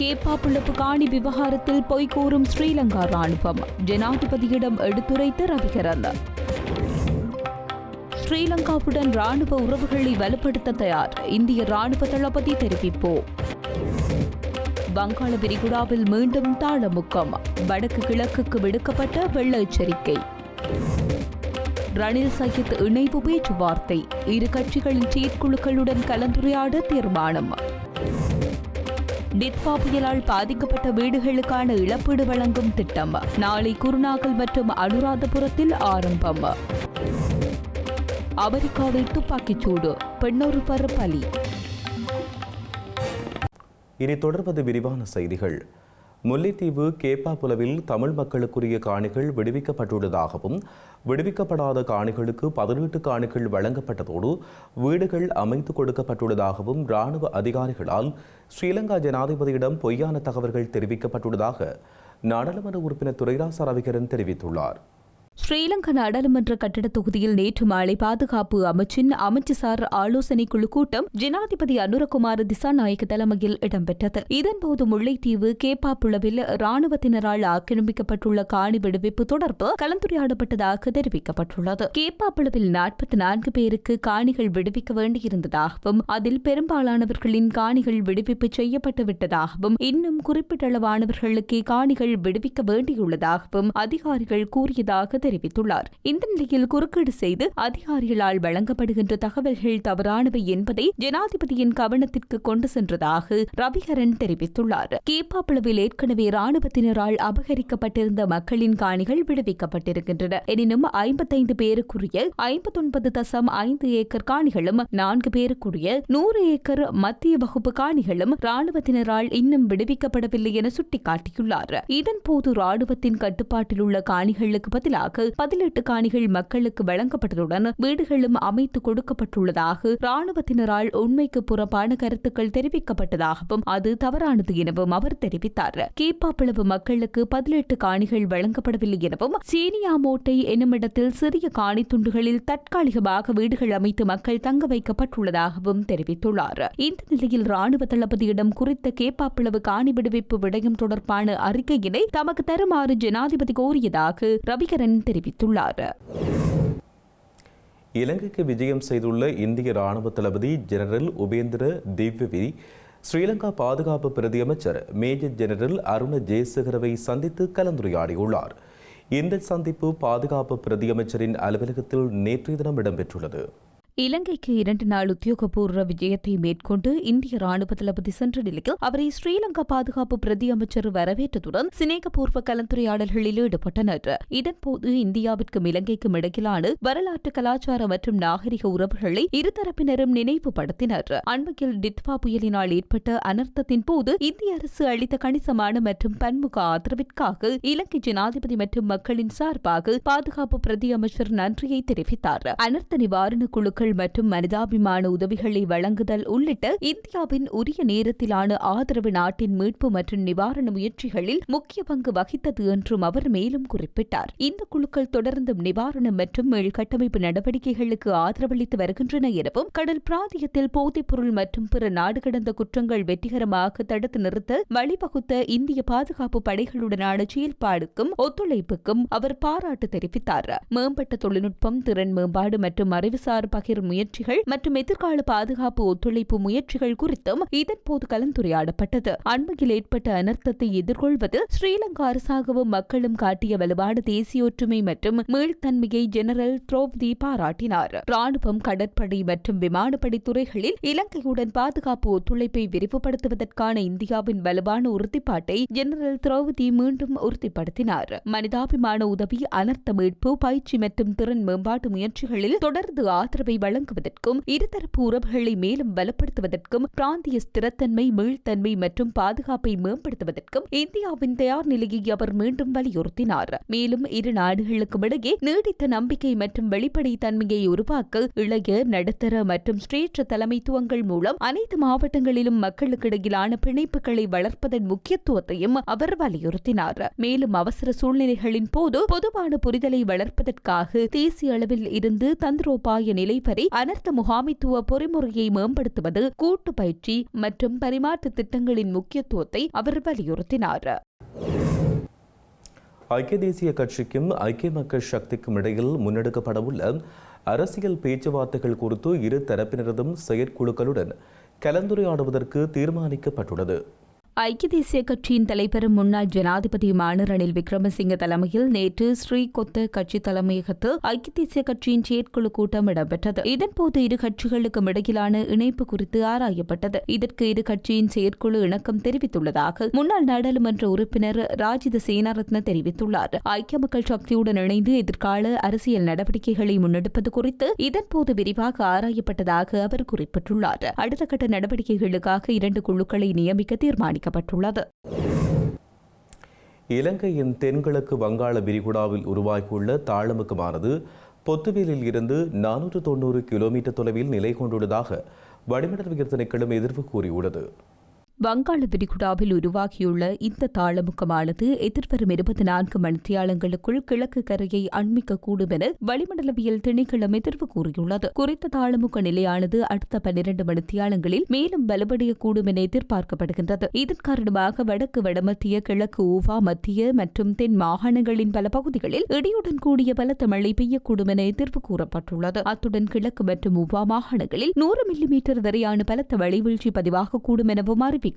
கேப்பாப்புள்ளப்பு காணி விவகாரத்தில் பொய் கூறும் ஸ்ரீலங்கா ராணுவம். ஜனாதிபதியிடம் எடுத்துரைத்த ரவிகரன். ஸ்ரீலங்காவுடன் ராணுவ உறவுகளை வலுப்படுத்த தயார். இந்திய ராணுவ தளபதி தெரிவிப்பு. வங்காள விரிகுடாவில் மீண்டும் தாளமுக்கம். வடக்கு கிழக்குக்கு விடுக்கப்பட்ட வெள்ள எச்சரிக்கை ரணில் சகித் இணைவு பேச்சுவார்த்தை. இரு கட்சிகளின் செயற்குழுக்களுடன் கலந்துரையாட தீர்மானம். டிட்வா புயலால் பாதிக்கப்பட்ட வீடுகளுக்கான இழப்பீடு வழங்கும் திட்டம். நாளை குருநாகல் மற்றும் அனுராதபுரத்தில் ஆரம்பம். அமெரிக்காவில் துப்பாக்கிச்சூடு பெண்ணொருவர் பலி இனி தொடர்வது விரிவான செய்திகள். முல்லைத்தீவு கேப்பாப்புலவில் தமிழ் மக்களுக்குரிய காணிகள் விடுவிக்கப்பட்டுள்ளதாகவும் விடுவிக்கப்படாத காணிகளுக்கு பதினெட்டு காணிகள் வழங்கப்பட்டதோடு வீடுகள் அமைத்து கொடுக்கப்பட்டுள்ளதாகவும் இராணுவ அதிகாரிகளால் ஸ்ரீலங்கா ஜனாதிபதியிடம் பொய்யான தகவல்கள் தெரிவிக்கப்பட்டுள்ளதாக நாடாளுமன்ற உறுப்பினர் துரைராச ரவிகரன் தெரிவித்துள்ளார். ஸ்ரீலங்கா நாடாளுமன்ற கட்டட தொகுதியில் நேற்று மாலை பாதுகாப்பு அமைச்சின் அமைச்சுசார் ஆலோசனை குழு கூட்டம் ஜனாதிபதி அனுரகுமார் திசாநாயக்க தலைமையில் இடம்பெற்றது. இதன்போது முல்லைத்தீவு கேப்பாப்புளவில் ராணுவத்தினரால் ஆக்கிரமிக்கப்பட்டுள்ள காணி விடுவிப்பு தொடர்பு கலந்துரையாடப்பட்டதாக தெரிவிக்கப்பட்டுள்ளது. கேப்பாப்புளவில் நாற்பத்தி நான்கு பேருக்கு காணிகள் விடுவிக்க வேண்டியிருந்ததாகவும் அதில் பெரும்பாலானவர்களின் காணிகள் விடுவிப்பு செய்யப்பட்டு விட்டதாகவும் இன்னும் குறிப்பிட்டளவானவர்களுக்கு காணிகள் விடுவிக்க வேண்டியுள்ளதாகவும் அதிகாரிகள் கூறியதாக தெரிவித்துள்ளார். இந்த நிலையில் குறுக்கீடு செய்து அதிகாரிகளால் வழங்கப்படுகின்ற தகவல்கள் தவறானவை என்பதை ஜனாதிபதியின் கவனத்திற்கு கொண்டு சென்றதாக ரவிகரன் தெரிவித்துள்ளார். கேப்பாப்பளவில் ஏற்கனவே ராணுவத்தினரால் அபகரிக்கப்பட்டிருந்த மக்களின் காணிகள் விடுவிக்கப்பட்டிருக்கின்றன. எனினும் ஐம்பத்தைந்து பேருக்குரிய ஐம்பத்தொன்பது தசம் ஐந்து ஏக்கர் காணிகளும் நான்கு பேருக்குரிய நூறு ஏக்கர் மத்திய வகுப்பு காணிகளும் ராணுவத்தினரால் இன்னும் விடுவிக்கப்படவில்லை என சுட்டிக்காட்டியுள்ளார். இதன்போது ராணுவத்தின் கட்டுப்பாட்டில் உள்ள காணிகளுக்கு பதிலாக பதினெட்டு காணிகள் மக்களுக்கு வழங்கப்பட்டதுடன் வீடுகளும் அமைத்து கொடுக்கப்பட்டுள்ளதாக ராணுவத்தினரால் உண்மைக்கு புறம்பான கருத்துக்கள் தெரிவிக்கப்பட்டதாகவும் அது தவறானது எனவும் அவர் தெரிவித்தார். கேப்பாப்பிளவு மக்களுக்கு பதினெட்டு காணிகள் வழங்கப்படவில்லை எனவும் சீனியாமோட்டை என்னுமிடத்தில் சிறிய காணி துண்டுகளில் தற்காலிகமாக வீடுகள் அமைத்து மக்கள் தங்க வைக்கப்பட்டுள்ளதாகவும் தெரிவித்துள்ளார். இந்த நிலையில் ராணுவ தளபதியிடம் குறித்த கேப்பாப்பிளவு காணி விடுவிப்பு விடயம் தொடர்பான அறிக்கையினை தமக்கு தருமாறு ஜனாதிபதி கோரியதாக ரவிகரன் தெரிவித்துள்ளார். இலங்கைக்கு விஜயம் செய்துள்ள இந்திய ராணுவ தளபதி ஜெனரல் உபேந்திர திவ்யவி ஸ்ரீலங்கா பாதுகாப்பு பிரதியமைச்சர் மேஜர் ஜெனரல் அருண ஜெயசேகரவை சந்தித்து கலந்துரையாடியுள்ளார். இந்த சந்திப்பு பாதுகாப்பு பிரதியமைச்சரின் அலுவலகத்தில் நேற்றைய தினம் இடம்பெற்றுள்ளது. இலங்கைக்கு இரண்டு நாள் உத்தியோகபூர்வ விஜயத்தை மேற்கொண்டு இந்திய ராணுவ தளபதி சென்ற நிலையில் அவரை ஸ்ரீலங்கா பாதுகாப்பு பிரதி அமைச்சர் வரவேற்றதுடன் சிநேகபூர்வ கலந்துரையாடல்களில் ஈடுபட்டனர். இதன்போது இந்தியாவிற்கும் இலங்கைக்கும் இடையிலான வரலாற்று கலாச்சார மற்றும் நாகரிக உறவுகளை இருதரப்பினரும் நினைவுபடுத்தினர். அண்மையில் டிட்வா புயலினால் ஏற்பட்ட அனர்த்தத்தின் போது இந்திய அரசு அளித்த கணிசமான மற்றும் பன்முக ஆதரவிற்காக இலங்கை ஜனாதிபதி மற்றும் மக்களின் சார்பாக பாதுகாப்பு பிரதி அமைச்சர் நன்றியை தெரிவித்தார். அனர்த்த நிவாரண குழுக்கள் மற்றும் மனிதாபிமான உதவிகளை வழங்குதல் உள்ளிட்ட இந்தியாவின் உரிய நேரத்திலான ஆதரவு நாட்டின் மீட்பு மற்றும் நிவாரண முயற்சிகளில் முக்கிய பங்கு வகித்தது என்றும் அவர் மேலும் குறிப்பிட்டார். இந்த குழுக்கள் தொடர்ந்தும் நிவாரணம் மற்றும் மீள்கட்டமைப்பு நடவடிக்கைகளுக்கு ஆதரவளித்து வருகின்றன எனவும் கடல் பிராந்தியத்தில் போதைப்பொருள் மற்றும் பிற நாடு கடந்த குற்றங்கள் வெற்றிகரமாக தடுத்து நிறுத்த வழிவகுத்த இந்திய பாதுகாப்பு படைகளுடனான செயல்பாடுக்கும் ஒத்துழைப்புக்கும் அவர் பாராட்டு தெரிவித்தார். மேம்பட்ட தொழில்நுட்பம் திறன் மேம்பாடு மற்றும் அறிவுசார் பகிர் முயற்சிகள் மற்றும் எதிர்கால பாதுகாப்பு ஒத்துழைப்பு முயற்சிகள் குறித்தும் இதன்போது கலந்துரையாடப்பட்டது. அண்மையில் ஏற்பட்ட அனர்த்தத்தை எதிர்கொள்வதில் ஸ்ரீலங்கா அரசாகவும் மக்களும் காட்டிய வலுவான தேசிய ஒற்றுமை மற்றும் மீள்தன்மையை ஜெனரல் திரௌபதி பாராட்டினார். ராணுவம் கடற்படை மற்றும் விமானப்படை துறைகளில் இலங்கையுடன் பாதுகாப்பு ஒத்துழைப்பை விரிவுபடுத்துவதற்கான இந்தியாவின் வலுவான உறுதிப்பாட்டை ஜெனரல் திரௌபதி மீண்டும் உறுதிப்படுத்தினார். மனிதாபிமான உதவி அனர்த்த மீட்பு பயிற்சி மற்றும் திறன் மேம்பாட்டு முயற்சிகளில் தொடர்ந்து ஆதரவை வழங்குவதற்கும் இருதரப்பு உறவுகளை மேலும் பலப்படுத்துவதற்கும் பிராந்திய ஸ்திரத்தன்மை மீள்தன்மை மற்றும் பாதுகாப்பை மேம்படுத்துவதற்கும் இந்தியாவின் தயார் நிலையை அவர் மீண்டும் வலியுறுத்தினார். மேலும் இரு நாடுகளுக்கும் இடையே நீடித்த நம்பிக்கை மற்றும் வெளிப்படைத்தன்மையை உருவாக்க இளைய நடுத்தர மற்றும் ஸ்ரேஷ்ட தலைமைத்துவங்கள் மூலம் அனைத்து மாவட்டங்களிலும் மக்களுக்கிடையிலான பிணைப்புகளை வளர்ப்பதன் முக்கியத்துவத்தையும் அவர் வலியுறுத்தினார். மேலும் அவசர சூழ்நிலைகளின் போது பொதுவான புரிதலை வளர்ப்பதற்காக தேசிய அளவில் இருந்து தந்திரோபாய நிலை வரை அனர்த்த முகாமித்துவ பொறிமுறையை மேம்படுத்துவது கூட்டு பயிற்சி மற்றும் பரிமாற்ற திட்டங்களின் முக்கியத்துவத்தை அவர் வலியுறுத்தினார். ஐக்கிய தேசிய கட்சிக்கும் ஐக்கிய மக்கள் சக்திக்கும் இடையில் முன்னெடுக்கப்படவுள்ள அரசியல் பேச்சுவார்த்தைகள் குறித்து இரு தரப்பினரதும் செயற்குழுக்களுடன் கலந்துரையாடுவதற்கு தீர்மானிக்கப்பட்டுள்ளது. ஐக்கிய தேசிய கட்சியின் தலைவரும் முன்னாள் ஜனாதிபதியுமான ரணில் விக்ரமசிங்க தலைமையில் நேற்று ஸ்ரீகொத்த கட்சி தலைமையகத்தில் ஐக்கிய தேசிய கட்சியின் செயற்குழு கூட்டம் இடம்பெற்றது. இதன்போது இரு கட்சிகளுக்கும் இடையிலான இணைப்பு குறித்து ஆராயப்பட்டது. இதற்கு இரு கட்சியின் செயற்குழு இணக்கம் தெரிவித்துள்ளதாக முன்னாள் நாடாளுமன்ற உறுப்பினர் ராஜித சேனாரத்ன தெரிவித்துள்ளார். ஐக்கிய மக்கள் சக்தியுடன் இணைந்து எதிர்கால அரசியல் நடவடிக்கைகளை முன்னெடுப்பது குறித்து இதன்போது விரிவாக ஆராயப்பட்டதாக அவர் குறிப்பிட்டுள்ளார். அடுத்த கட்ட நடவடிக்கைகளுக்காக இரண்டு குழுக்களை நியமிக்க தெரிவிக்கப்பட்டுள்ளது. இலங்கையின் தென்கிழக்கு வங்காள விரிகுடாவில் உருவாகியுள்ள தாளமுகமானது பொத்துவேலில் இருந்து நானூற்று தொண்ணூறு கிலோமீட்டர் தொலைவில் நிலை கொண்டுள்ளதாக வளிமண்டலவியல் திணைக்களம் எதிர்ப்பு கூறியுள்ளது. வங்காள விரிகுடாவில் உருவாகியுள்ள இந்த தாளமுக்கமானது எதிர்வரும் இருபத்தி நான்கு மணித்தியாலங்களுக்குள் கிழக்கு கரையை அண்மிக்கக்கூடும் என வளிமண்டலவியல் திணைக்களம் எதிர்வு கூறியுள்ளது. குறித்த தாளமுக்க நிலையானது அடுத்த பன்னிரண்டு மணித்தியாலங்களில் மேலும் வலுவடையக்கூடும் என எதிர்பார்க்கப்படுகின்றது. இதன் காரணமாக வடக்கு வடமத்திய கிழக்கு ஊவா மத்திய மற்றும் தென் மாகாணங்களின் பல பகுதிகளில் இடியுடன் கூடிய பலத்த மழை பெய்யக்கூடும் என எதிர்வு கூறப்பட்டுள்ளது. அத்துடன் கிழக்கு மற்றும் ஊவா மாகாணங்களில் நூறு மில்லிமீட்டர் வரையான பலத்த வழிவீழ்ச்சி பதிவாகக்கூடும் எனவும் அறிவிக்கப்பட்டுள்ளது.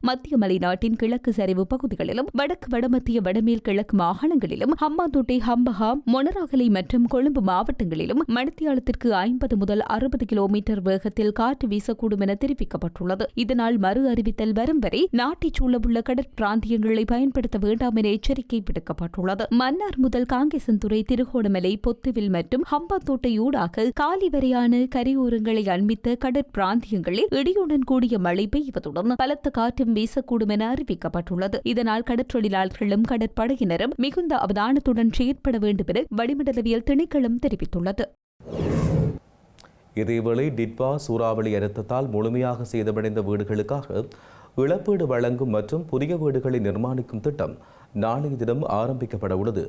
மத்திய மலைநாட்டின் கிழக்கு சரிவு பகுதிகளிலும் வடக்கு வடமத்திய வடமேல் கிழக்கு மாகாணங்களிலும் ஹம்பாந்தோட்டை ஹம்பஹாம் மொனராகலை மற்றும் கொழும்பு மாவட்டங்களிலும் மணித்தியாலத்திற்கு ஐம்பது முதல் அறுபது கிலோமீட்டர் வேகத்தில் காற்று வீசக்கூடும் என தெரிவிக்கப்பட்டுள்ளது. இதனால் மறு அறிவித்தல் வரும் வரை நாட்டைச் சூழவுள்ள கடற்பிராந்தியங்களை பயன்படுத்த வேண்டாம் என எச்சரிக்கை விடுக்கப்பட்டுள்ளது. மன்னார் முதல் காங்கேசன்துறை திருகோணமலை பொத்துவில் மற்றும் ஹம்பாந்தோட்டை ஊடாக காலி வரையான கரையோரங்களை அண்மித்த கடற்பிராந்தியங்களில் இடியுடன் கூடிய மழை பெய்வதுடன் பலத்த காற்றும் வீசக்கூடும் என அறிவிக்கப்பட்டுள்ளது. இதனால் கடற்றொழிலாளர்களும் கடற்படையினரும் மிகுந்த அவதானத்துடன் செயற்பட வேண்டும் என வளிமண்டலவியல் திணைக்களம் தெரிவித்துள்ளது. இதேவேளை டிட்வா சூறாவளி அழுத்தத்தால் முழுமையாக சேதமடைந்த வீடுகளுக்காக இழப்பீடு வழங்கும் மற்றும் புதிய வீடுகளை நிர்மாணிக்கும் திட்டம் நாளைய தினம் ஆரம்பிக்கப்பட உள்ளது.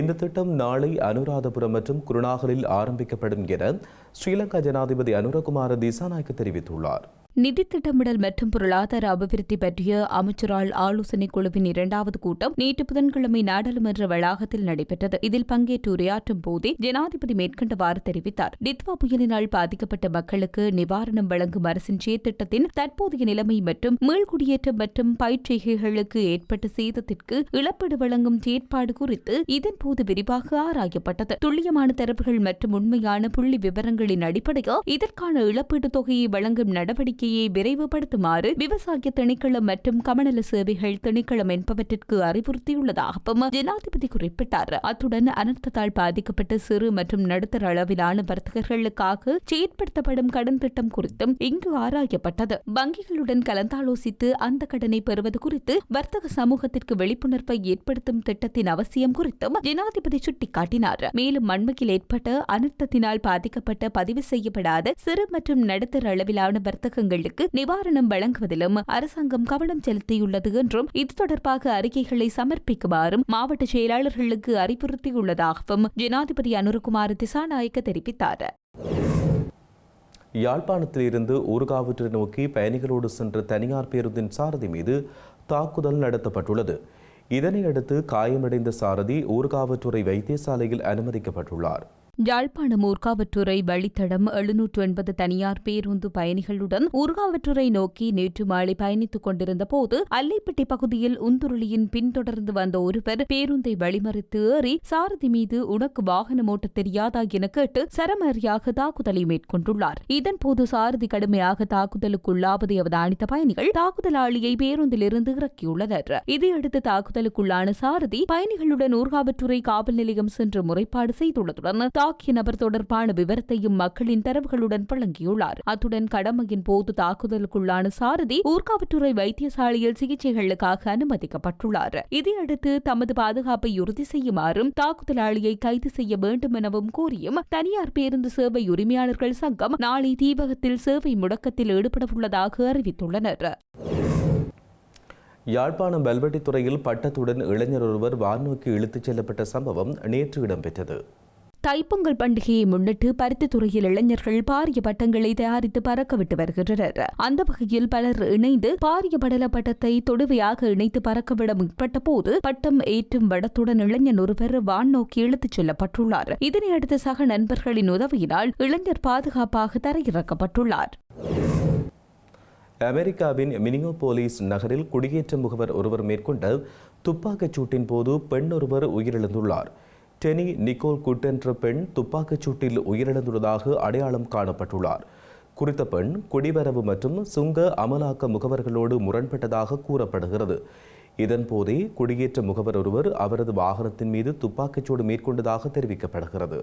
இந்த திட்டம் நாளை அனுராதபுரம் மற்றும் குருநாகலில் ஆரம்பிக்கப்படும் என ஸ்ரீலங்கா ஜனாதிபதி அனுரகுமார திசாநாயக்க தெரிவித்துள்ளார். நிதி திட்டமிடல் மற்றும் பொருளாதார அபிவிருத்தி பற்றிய அமைச்சரால் ஆலோசனை குழுவின் இரண்டாவது கூட்டம் நேற்று புதன்கிழமை நாடாளுமன்ற வளாகத்தில் நடைபெற்றது. இதில் பங்கேற்று உரையாற்றும் போதே ஜனாதிபதி மேற்கண்டவாறு தெரிவித்தார். டித்வா புயலினால் பாதிக்கப்பட்ட மக்களுக்கு நிவாரணம் வழங்கும் அரசின் செயற்திட்டத்தின் தற்போதைய நிலைமை மற்றும் மீள்குடியேற்றம் மற்றும் பயிற்சிகைகளுக்கு ஏற்பட்ட சேதத்திற்கு இழப்பீடு வழங்கும் செயற்பாடு குறித்து இதன்போது விரிவாக ஆராயப்பட்டது. துல்லியமான தரவுகள் மற்றும் உண்மையான புள்ளி விவரங்களின் அடிப்படையில் இதற்கான இழப்பீடு தொகையை வழங்கும் நடவடிக்கை நடவடிக்கையை விரைவுபடுத்துமாறு விவசாய திணைக்களம் மற்றும் கமநல சேவைகள் திணைக்களம் என்பவற்றிற்கு அறிவுறுத்தியுள்ளதாகவும் ஜனாதிபதி குறிப்பிட்டார். அத்துடன் அனர்த்தத்தால் பாதிக்கப்பட்ட சிறு மற்றும் நடுத்தர அளவிலான வர்த்தகர்களுக்காக செயற்படுத்தப்படும் கடன் திட்டம் குறித்தும் இங்கு ஆராயப்பட்டது. வங்கிகளுடன் கலந்தாலோசித்து அந்த கடனை பெறுவது குறித்து வர்த்தக சமூகத்திற்கு விழிப்புணர்வை ஏற்படுத்தும் திட்டத்தின் அவசியம் குறித்தும் ஜனாதிபதி சுட்டிக்காட்டினார். மேலும் மண்மையில் ஏற்பட்ட அனர்த்தத்தினால் பாதிக்கப்பட்ட பதிவு செய்யப்படாத சிறு மற்றும் நடுத்தர அளவிலான வர்த்தகங்கள் வர்த்தகங்களுக்கு நிவாரணம் வழங்குவதிலும் அரசாங்கம் கவனம் செலுத்தியுள்ளது என்றும் இது தொடர்பாக அறிக்கைகளை சமர்ப்பிக்குமாறும் மாவட்ட செயலாளர்களுக்கு அறிவுறுத்தியுள்ளதாகவும் ஜனாதிபதி அனுரகுமார் திசாநாயக்க தெரிவித்தார். யாழ்ப்பாணத்தில் இருந்து ஊர்காவற்றை நோக்கி பயணிகளோடு சென்ற தனியார் பேருந்தின் சாரதி மீது தாக்குதல் நடத்தப்பட்டுள்ளது. இதனையடுத்து காயமடைந்த சாரதி ஊர்காவற்றுறை வைத்தியசாலையில் அனுமதிக்கப்பட்டுள்ளார். யாழ்ப்பாணம் ஊர்காவற்றுறை வழித்தடம் எழுநூற்று எண்பது தனியார் பேருந்து பயணிகளுடன் ஊர்காவற்றுறை நோக்கி நேற்று மாலை பயணித்துக் கொண்டிருந்த போது அல்லைப்பட்டி பகுதியில் உந்துருளியின் பின்தொடர்ந்து வந்த ஒருவர் பேருந்தை வழிமறித்து ஏறி சாரதி மீது உனக்கு வாகனம் ஓட்ட தெரியாதா என கேட்டு சரமாரியாக தாக்குதலை மேற்கொண்டுள்ளார். இதன்போது சாரதி கடுமையாக தாக்குதலுக்குள்ளாவதை அவதானித்த பயணிகள் தாக்குதலாளியை பேருந்திலிருந்து இறக்கியுள்ளனர். இதையடுத்து தாக்குதலுக்குள்ளான சாரதி பயணிகளுடன் ஊர்காவற்றுறை காவல் நிலையம் சென்று முறைப்பாடு செய்துள்ளதுடன் தாக்கிய நபர் தொடர்பான விவரத்தையும் மக்களின் தரவுகளுடன் வழங்கியுள்ளார். அத்துடன் கடமையின் போது தாக்குதலுக்குள்ளான சாரதி ஊர்காவற்றுறை வைத்தியசாலையில் சிகிச்சைகளுக்காக அனுமதிக்கப்பட்டுள்ளார். இதையடுத்து தமது பாதுகாப்பை உறுதி செய்யுமாறும் தாக்குதலாளியை கைது செய்ய வேண்டும் எனவும் கூறியும் தனியார் பேருந்து சேவை உரிமையாளர்கள் சங்கம் நாளை தீபகத்தில் சேவை முடக்கத்தில் ஈடுபடவுள்ளதாக அறிவித்துள்ளனர். யாழ்ப்பாணம் வெல்வெட்டித்துறையில் பட்டத்துடன் இளைஞர் ஒருவர் வான்நோக்கி இழுத்துச் செல்லப்பட்ட சம்பவம் நேற்று இடம்பெற்றது. தைப்பொங்கல் பண்டிகையை முன்னிட்டு பருத்தித்துறையில் இளைஞர்கள் பாரிய பட்டங்களை தயாரித்து பறக்கவிட்டு வருகின்றனர். அந்த வகையில் பலர் இணைந்து பாரிய படல பட்டத்தை தொடுவையாக இணைத்து பறக்கவிட முற்பட்ட போது பட்டம் ஏற்றும் வடத்துடன் இளைஞன் ஒருவர் வான் நோக்கி இழுத்துச் செல்லப்பட்டுள்ளார். இதனையடுத்து சக நண்பர்களின் உதவியினால் இளைஞர் பாதுகாப்பாக தரையிறக்கப்பட்டுள்ளார். அமெரிக்காவின் மினியோபோலிஸ் நகரில் குடியேற்ற முகவர் ஒருவர் மேற்கொண்ட துப்பாக்கிச் சூட்டின் போது பெண் ஒருவர் உயிரிழந்துள்ளார். டெனி நிக்கோல் குட் என்ற பெண் துப்பாக்கிச் சூட்டில் உயிரிழந்துள்ளதாக அடையாளம் காணப்பட்டுள்ளார். குறித்த பெண் குடிவரவு மற்றும் சுங்க அமலாக்க முகவர்களோடு முரண்பட்டதாக கூறப்படுகிறது. இதன்போதே குடியேற்ற முகவர் ஒருவர் அவரது வாகனத்தின் மீது துப்பாக்கிச்சூடு மேற்கொண்டதாக தெரிவிக்கப்படுகிறது.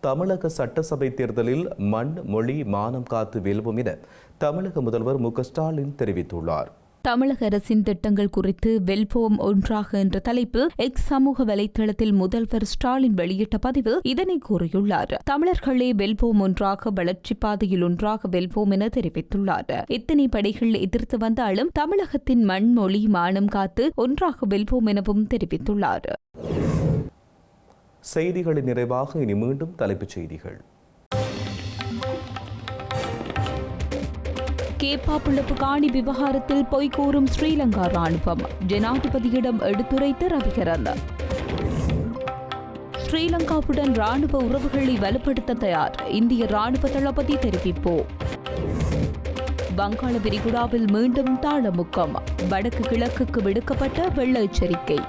தமிழக சட்டசபை தேர்தலில் மண் மொழி மானம் காத்து வெல்வோம் என தமிழக முதல்வர் மு க ஸ்டாலின் தெரிவித்துள்ளார். தமிழக அரசின் திட்டங்கள் குறித்து வெல்போம் ஒன்றாக என்ற தலைப்பில் எக்ஸ் சமூக வலைதளத்தில் முதல்வர் ஸ்டாலின் வெளியிட்ட பதிவு இதனை கூறியுள்ளார். தமிழர்களே வெல்போம் ஒன்றாக வளர்ச்சி பாதையில் ஒன்றாக வெல்போம் என தெரிவித்துள்ளார். இத்தனை படைகள் எதிர்த்து வந்தாலும் தமிழகத்தின் மண் மொழி மானம் காத்து ஒன்றாக வெல்போம் எனவும் தெரிவித்துள்ளார். செய்திகளின் நிறைவாக இனி மீண்டும் தலைப்புச் செய்திகள். கேப்பாப்புழப்பு காணி விவகாரத்தில் பொய் கூறும் ஸ்ரீலங்கா ராணுவம். ஜனாதிபதியிடம் எடுத்துரைத்த ரவிகரன். ஸ்ரீலங்காவுடன் ராணுவ உறவுகளை வலுப்படுத்த தயார். இந்திய ராணுவ தளபதி தெரிவிப்பு. வங்காள விரிகுடாவில் மீண்டும் தாளமுக்கம். வடக்கு கிழக்குக்கு விடுக்கப்பட்ட வெள்ள எச்சரிக்கை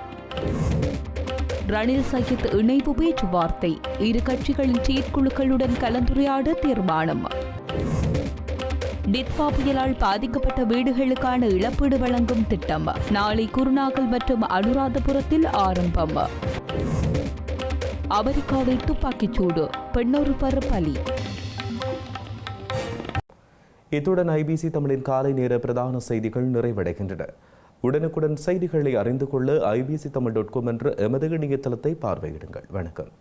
ரணில் சகித் இணைவு பேச்சுவார்த்தை. இரு கட்சிகளின் செயற்குழுக்களுடன் கலந்துரையாட தீர்மானம். டிட்பா புயலால் பாதிக்கப்பட்ட வீடுகளுக்கான இழப்பீடு வழங்கும் திட்டம். நாளை குருநாகல் மற்றும் அனுராதபுரத்தில் ஆரம்பம். அமெரிக்காவில் துப்பாக்கிச்சூடு பெண்ணொருவர் பலி இத்துடன் ஐபிசி தமிழின் காலை நேர பிரதான செய்திகள் நிறைவடைகின்றன. உடனுக்குடன் செய்திகளை அறிந்து கொள்ள ஐபிசி தமிழ் டாட் காம் என்ற எமது இணையதளத்தை பார்வையிடுங்கள். வணக்கம்.